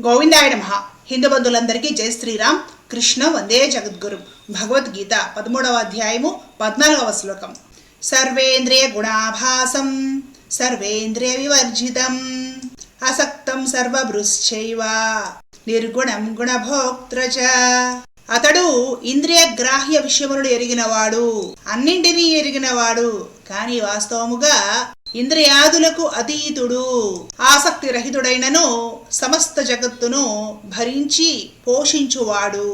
గోవిందాయ నమ. హిందూ బంధువులందరికీ జై శ్రీరామ్. కృష్ణ వందే జగద్గురు. భగవద్గీత పదమూడవ అధ్యాయము పద్నాలుగవ శ్లోకం. సర్వేంద్రియ గుణాభాసం సర్వేంద్రియ వివర్జితం అసక్తం సర్వభృశ్చైవ నిర్గుణం గుణభోక్త్ర అతడు ఇంద్రియ గ్రాహ్య విషయములను ఎరిగినవాడు అన్నింటినీ ఎరిగినవాడు. కాని వాస్తవముగా ఇంద్రియాదులకు అతీతుడు ఆసక్తి రహితుడైనను సమస్త జగత్తును భరించి పోషించువాడు.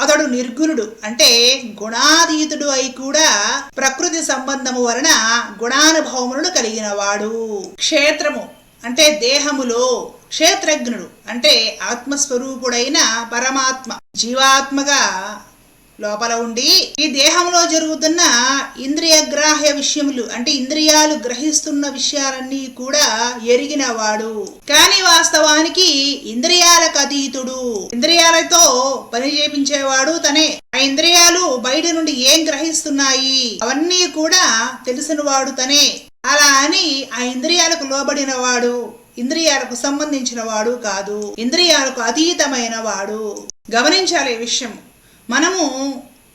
అతడు నిర్గుణుడు అంటే గుణాతీతుడు అయి కూడా ప్రకృతి సంబంధము వలన గుణానుభవములను కలిగినవాడు. క్షేత్రము అంటే దేహములో క్షేత్రజ్ఞుడు అంటే ఆత్మస్వరూపుడైన పరమాత్మ జీవాత్మగా లోపల ఉండి ఈ దేహంలో జరుగుతున్న ఇంద్రియ గ్రాహ్య విషయములు అంటే ఇంద్రియాలు గ్రహిస్తున్న విషయాలన్నీ కూడా ఎరిగినవాడు. కానీ వాస్తవానికి ఇంద్రియాలకు అతీతుడు. ఇంద్రియాలతో పని చేపించేవాడు తనే. ఆ ఇంద్రియాలు బయట నుండి ఏం గ్రహిస్తున్నాయి? అవన్నీ కూడా తెలిసినవాడు తనే. అలా అని ఆ ఇంద్రియాలకు లోబడిన వాడు ఇంద్రియాలకు సంబంధించిన వాడు కాదు. ఇంద్రియాలకు అతీతమైన వాడు గమనించాలి ఈ విషయం. మనము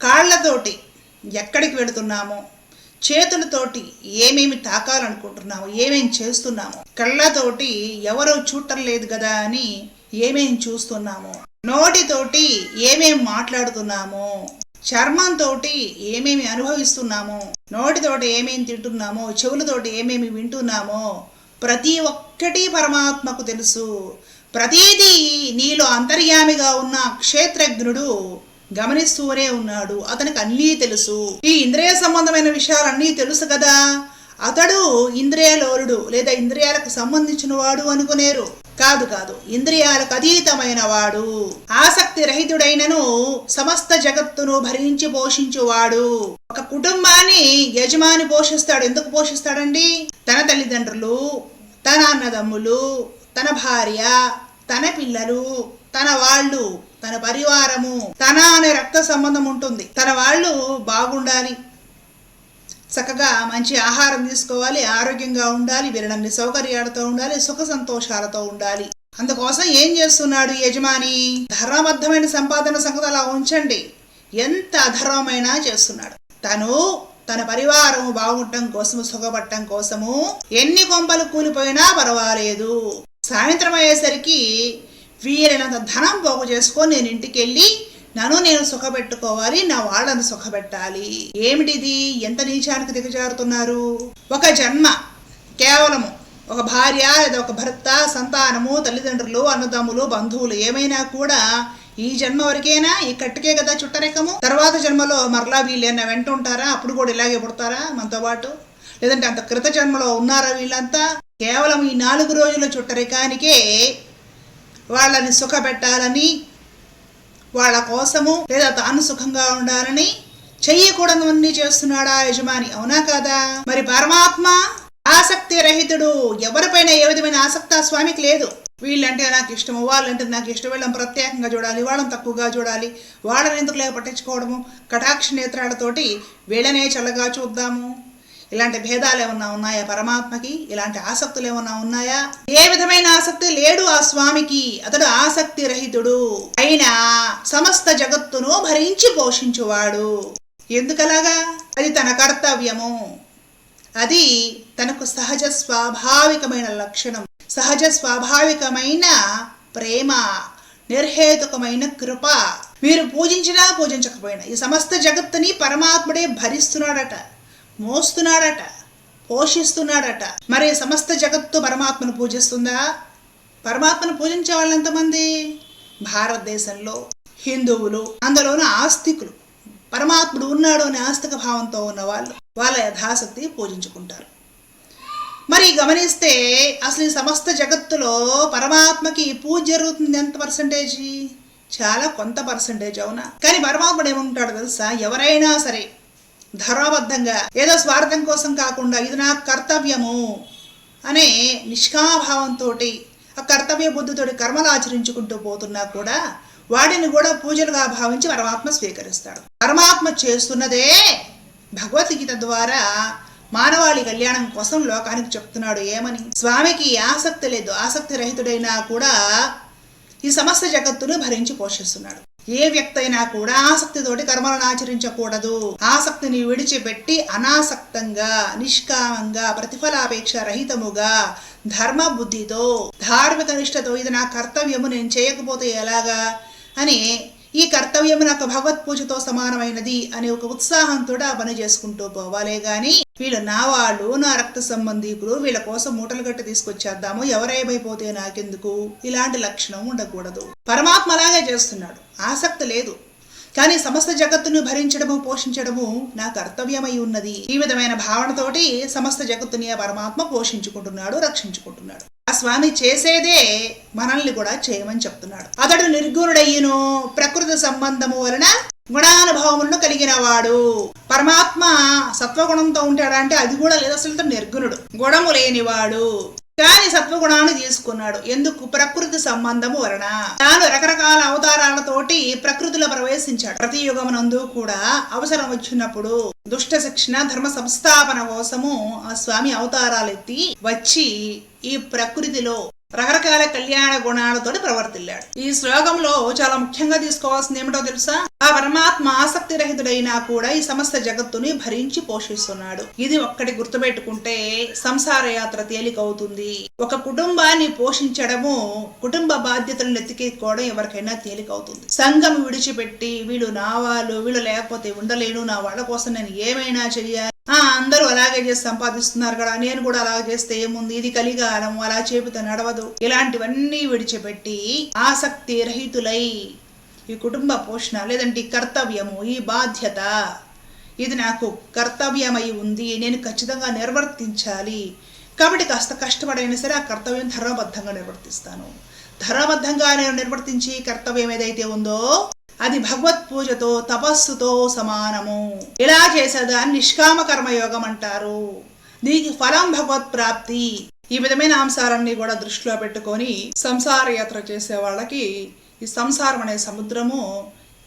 కాళ్ళతోటి ఎక్కడికి వెళుతున్నామో చేతులతోటి ఏమేమి తాకాలనుకుంటున్నాము ఏమేమి చేస్తున్నాము కళ్ళతోటి ఎవరో చూడటం లేదు కదా అని ఏమేమి చూస్తున్నాము నోటితోటి ఏమేమి మాట్లాడుతున్నాము చర్మంతో ఏమేమి అనుభవిస్తున్నామో నోటితోటి ఏమేమి తింటున్నామో చెవులతోటి ఏమేమి వింటున్నామో ప్రతి ఒక్కటి పరమాత్మకు తెలుసు. ప్రతీది నీలో అంతర్యామిగా ఉన్న క్షేత్రజ్ఞుడు గమనిస్తూనే ఉన్నాడు. అతనికి అన్నీ తెలుసు. ఈ ఇంద్రియ సంబంధమైన విషయాలన్నీ తెలుసు కదా? అతడు ఇంద్రియలోరుడు లేదా ఇంద్రియాలకు సంబంధించిన వాడు అనుకునేరు. కాదు కాదు ఇంద్రియాలకు అతీతమైన వాడు. ఆసక్తి రహితుడైనను సమస్త జగత్తును భరించి పోషించువాడు ఒక కుటుంబాన్ని యజమాని పోషిస్తాడు. ఎందుకు పోషిస్తాడండి? తన తల్లిదండ్రులు తన అన్నదమ్ములు తన భార్య తన పిల్లలు తన వాళ్ళు తన పరివారము తన అనే రక్త సంబంధం ఉంటుంది. తన వాళ్ళు బాగుండాలి. చక్కగా మంచి ఆహారం తీసుకోవాలి ఆరోగ్యంగా ఉండాలి వినడం సౌకర్యాలతో ఉండాలి సుఖ సంతోషాలతో ఉండాలి. అందుకోసం ఏం చేస్తున్నాడు యజమాని? ధర్మబద్ధమైన సంపాదన సంగతి అలా ఉంచండి. ఎంత అధర్మమైనా చేస్తున్నాడు. తను తన పరివారం బాగుండటం కోసము సుఖపడటం కోసము ఎన్ని కొంపలు కూలిపోయినా పర్వాలేదు. సాయంత్రం అయ్యేసరికి వీలైనంత ధనం పోగు చేసుకొని నేను ఇంటికి వెళ్ళి నన్ను నేను సుఖపెట్టుకోవాలి నా వాళ్ళను సుఖపెట్టాలి. ఏమిటిది? ఎంత నీచానికి దిగజారుతున్నారు? ఒక జన్మ కేవలము ఒక భార్య లేదా ఒక భర్త సంతానము తల్లిదండ్రులు అన్నదమ్ములు బంధువులు ఏమైనా కూడా ఈ జన్మ వరకేనా? ఈ కట్టుకే కదా చుట్టరెక్కము తర్వాత జన్మలో మరలా వీళ్ళేనా వెంట ఉంటారా అప్పుడు కూడా ఇలాగే పుడతారా మనతో పాటు? లేదంటే అంత కృత జన్మలో ఉన్నారా వీళ్ళంతా? కేవలం ఈ నాలుగు రోజుల చుట్టరికానికే వాళ్ళని సుఖపెట్టాలని వాళ్ళ కోసము లేదా తాను సుఖంగా ఉండాలని చెయ్యకూడదన్నీ చేస్తున్నాడా యజమాని? అవునా కాదా? మరి పరమాత్మ ఆసక్తి రహితుడు ఎవరిపైన ఏ విధమైన ఆసక్తి? ఆ స్వామికి లేదు. వీళ్ళంటే నాకు ఇష్టము వాళ్ళంటే నాకు ఇష్టం. వీళ్ళని ప్రత్యేకంగా చూడాలి వాళ్ళని తక్కువగా చూడాలి వాళ్ళని ఎందుకు లేక పట్టించుకోవడము? కటాక్ష నేత్రాలతోటి వీళ్ళనే చల్లగా చూద్దాము. ఇలాంటి భేదాలు ఏమన్నా ఉన్నాయా? పరమాత్మకి ఇలాంటి ఆసక్తులు ఏమన్నా ఉన్నాయా? ఏ విధమైన ఆసక్తి లేడు ఆ స్వామికి. అతడు ఆసక్తి రహితుడు. అయినా సమస్త జగత్తును భరించి పోషించువాడు. ఎందుకలాగా? అది తన కర్తవ్యము. అది తనకు సహజ స్వాభావికమైన లక్షణం. సహజ స్వాభావికమైన ప్రేమ. నిర్హేతుకమైన కృప. మీరు పూజించినా పూజించకపోయినా ఈ సమస్త జగత్తుని పరమాత్ముడే భరిస్తున్నాడట. మోస్తున్నాడట పోషిస్తున్నాడట మరి సమస్త జగత్తు పరమాత్మను పూజిస్తుందా? పరమాత్మను పూజించే వాళ్ళు ఎంతమంది? భారతదేశంలో హిందువులు అందులోనూ ఆస్తికులు. పరమాత్ముడు ఉన్నాడు అనే ఆస్తిక భావంతో ఉన్న వాళ్ళు వాళ్ళ యథాశక్తి పూజించుకుంటారు. మరి గమనిస్తే అసలు ఈ సమస్త జగత్తులో పరమాత్మకి పూజ జరుగుతుంది ఎంత పర్సంటేజీ చాలా కొంత పర్సంటేజ్ అవునా? కానీ పరమాత్ముడు ఏమంటాడు తెలుసా? ఎవరైనా సరే ధర్మబద్ధంగా ఏదో స్వార్థం కోసం కాకుండా ఇది నా కర్తవ్యము అనే నిష్కామభావంతో ఆ కర్తవ్య బుద్ధితోటి కర్మలు ఆచరించుకుంటూ పోతున్నా కూడా వాడిని కూడా పూజలుగా భావించి పరమాత్మ స్వీకరిస్తాడు. పరమాత్మ చేస్తున్నదే భగవద్గీత ద్వారా మానవాళి కళ్యాణం కోసం లోకానికి చెప్తున్నాడు ఏమని? స్వామికి ఆసక్తి లేదు ఆసక్తి రహితుడైనా కూడా ఈ సమస్త జగత్తును భరించి పోషిస్తున్నాడు. ఏ వ్యక్తి అయినా కూడా ఆసక్తితోటి కర్మలను ఆచరించకూడదు. ఆసక్తిని విడిచిపెట్టి అనాసక్తంగా నిష్కామంగా ప్రతిఫలాపేక్ష రహితముగా ధర్మ బుద్ధితో ధార్మిక నిష్టతో ఇది నా కర్తవ్యము నేను చేయకపోతే ఎలాగా? అని ఈ కర్తవ్యం నాకు భగవత్ పూజతో సమానమైనది అనే ఒక ఉత్సాహంతో ఆ పని చేసుకుంటూ పోవాలే గాని వీళ్ళు నా వాళ్ళు నా రక్త సంబంధీకులు వీళ్ళ కోసం మూటలు గట్టి తీసుకొచ్చేద్దాము ఎవరేమైపోతే నాకెందుకు? ఇలాంటి లక్షణం ఉండకూడదు. పరమాత్మ అలాగే చేస్తున్నాడు. ఆసక్తి లేదు. కానీ సమస్త జగత్తును భరించడము పోషించడము నా కర్తవ్యమై ఉన్నది. ఈ విధమైన భావనతోటి సమస్త జగత్తుని పరమాత్మ పోషించుకుంటున్నాడు రక్షించుకుంటున్నాడు. ఆ స్వామి చేసేదే మనల్ని కూడా చేయమని చెప్తున్నాడు. అతడు నిర్గుణుడయ్యను. ప్రకృతి సంబంధము వలన గుణానుభవములను కలిగిన వాడు. పరమాత్మ సత్వగుణంతో ఉంటాడంటే అది కూడా లేదు. అసలు నిర్గుణుడు. గుణము లేనివాడు. కానీ సత్వగుణాన్ని తీసుకున్నాడు. ఎందుకు? ప్రకృతి సంబంధము వలన. తాను రకరకాల అవతారాలతోటి ప్రకృతిలో ప్రవేశించాడు. ప్రతి యుగమునందు కూడా అవసరం వచ్చినప్పుడు దుష్ట శిక్షణ ధర్మ సంస్థాపన కోసము ఆ స్వామి అవతారాలు ఎత్తి వచ్చి ఈ ప్రకృతిలో రకరకాల కళ్యాణ గుణాలతో ప్రవర్తిల్లాడు. ఈ శ్లోకంలో చాలా ముఖ్యంగా తీసుకోవాల్సింది ఏమిటో తెలుసా? ఆ పరమాత్మ ఆసక్తి రహితుడైనా కూడా ఈ సమస్త జగత్తుని భరించి పోషిస్తున్నాడు. ఇది ఒక్కటి గుర్తుపెట్టుకుంటే సంసార యాత్ర తేలికవుతుంది. ఒక కుటుంబాన్ని పోషించడము కుటుంబ బాధ్యతలను ఎత్తికెక్కోవడం ఎవరికైనా తేలికవుతుంది. సంఘం విడిచిపెట్టి వీళ్ళు నా వాళ్ళు వీళ్ళు లేకపోతే ఉండలేను నా వాళ్ళ కోసం నేను ఏమైనా చెయ్యాలి? అందరూ అలాగే చేసి సంపాదిస్తున్నారు కదా నేను కూడా అలా చేస్తే ఏముంది? ఇది కలిగాలం అలా చేపితే నడవదు. ఇలాంటివన్నీ విడిచిపెట్టి ఆసక్తి రహితులై ఈ కుటుంబ పోషణ లేదంటే ఈ కర్తవ్యము ఈ బాధ్యత ఇది నాకు కర్తవ్యమై ఉంది నేను ఖచ్చితంగా నిర్వర్తించాలి. కాబట్టి కాస్త కష్టపడైనా సరే ఆ కర్తవ్యం ధర్మబద్ధంగా నిర్వర్తిస్తాను. ధర్మబద్ధంగా నేను నిర్వర్తించి కర్తవ్యం ఏదైతే ఉందో అది భగవత్ పూజతో తపస్సుతో సమానము. ఇలా చేసేదాన్ని నిష్కామ కర్మయోగం అంటారు. దీనికి ఫలం భగవత్ ప్రాప్తి. ఈ విధమైన అంశాలన్నీ కూడా దృష్టిలో పెట్టుకొని సంసార యాత్ర చేసే వాళ్ళకి ఈ సంసారం అనే సముద్రము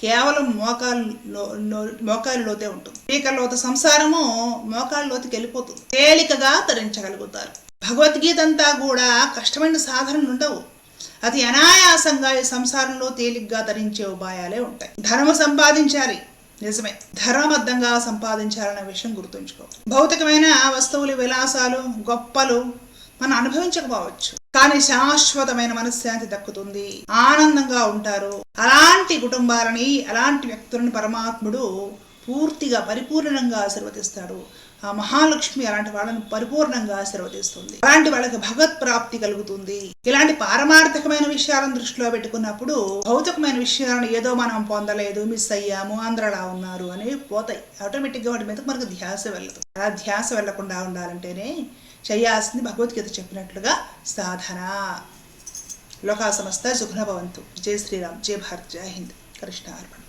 కేవలం మోకాల్లో మోకాల్లోతే ఉంటుంది. పీకల్లోత సంసారము మోకాల్లోతికి వెళ్ళిపోతుంది. తేలికగా తరించగలుగుతారు. భగవద్గీత అంతా కూడా కష్టమైన సాధనలు ఉండవు. అతి అనాయాసంగా ఈ సంసారంలో తేలిగ్గా ధరించే ఉపాయాలే ఉంటాయి. ధనము సంపాదించాలి. నిజమే. ధర్మబద్ధంగా సంపాదించాలనే విషయం గుర్తుంచుకో. భౌతికమైన వస్తువులు విలాసాలు గొప్పలు మనం అనుభవించకపోవచ్చు. కానీ శాశ్వతమైన మనశ్శాంతి దక్కుతుంది. ఆనందంగా ఉంటారు. అలాంటి కుటుంబాలని అలాంటి వ్యక్తులను పరమాత్ముడు పూర్తిగా పరిపూర్ణంగా ఆశీర్వదిస్తాడు. ఆ మహాలక్ష్మి అలాంటి వాళ్ళని పరిపూర్ణంగా ఆశీర్వదిస్తుంది. అలాంటి వాళ్ళకి భగవత్ ప్రాప్తి కలుగుతుంది. ఇలాంటి పారమార్థకమైన విషయాలను దృష్టిలో పెట్టుకున్నప్పుడు భౌతికమైన విషయాలను ఏదో మనం పొందలేదు మిస్ అయ్యాము ఆంధ్రలా ఉన్నారు అనేవి పోతాయి. ఆటోమేటిక్గా వాటి మీద మనకు ధ్యాస వెళ్ళదు అలా ధ్యాస వెళ్ళకుండా ఉండాలంటేనే చేయాల్సింది భగవద్గీత చెప్పినట్లుగా సాధన. లోకా సమస్త సుఖనభవంతు జై శ్రీరామ్. జై భారత్. జై హింద్. కృష్ణ అర్పణ.